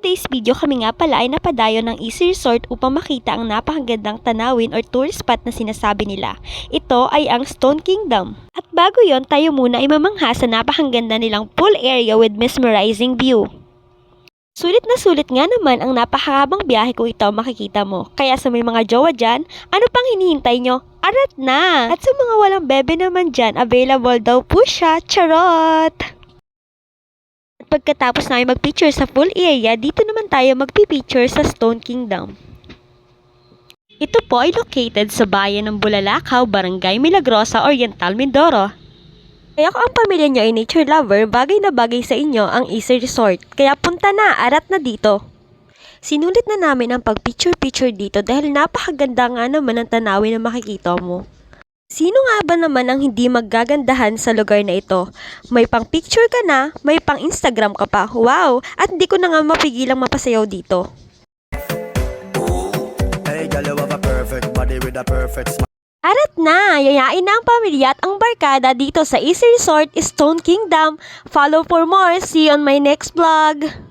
today's video kami nga pala ay napadayo ng Easy Resort upang makita ang napakagandang tanawin or tourist spot na sinasabi nila. Ito ay ang Stone Kingdom. At bago yon tayo muna ay mamangha sa napakaganda nilang pool area with mesmerizing view. Sulit na sulit nga naman ang napakahabang biyahe kung ito makikita mo. Kaya sa may mga jowa dyan, ano pang hinihintay nyo? Arat na! At sa mga walang bebe naman dyan, available daw po siya. Charot! At pagkatapos namin magpicture sa full area, dito naman tayo magpipicture sa Stone Kingdom. Ito po ay located sa bayan ng Bulalakaw, Barangay Milagrosa, Oriental, Mindoro. Kaya kung ang pamilya nyo ay nature lover, bagay na bagay sa inyo ang Easy Resort. Kaya punta na, arat na dito. Sinulit na namin ang pag-picture-picture dito dahil napakaganda nga naman ang tanawin na makikita mo. Sino nga ba naman ang hindi maggagandahan sa lugar na ito? May pang picture ka na, may pang Instagram ka pa. Wow! At hindi ko na nga mapigilang mapasayaw dito. Hey, girl, you have a perfect body with a perfect smile. Arat na! Yayain na ang pamilya at ang barkada dito sa Easy Resort Stone Kingdom. Follow for more. See you on my next vlog.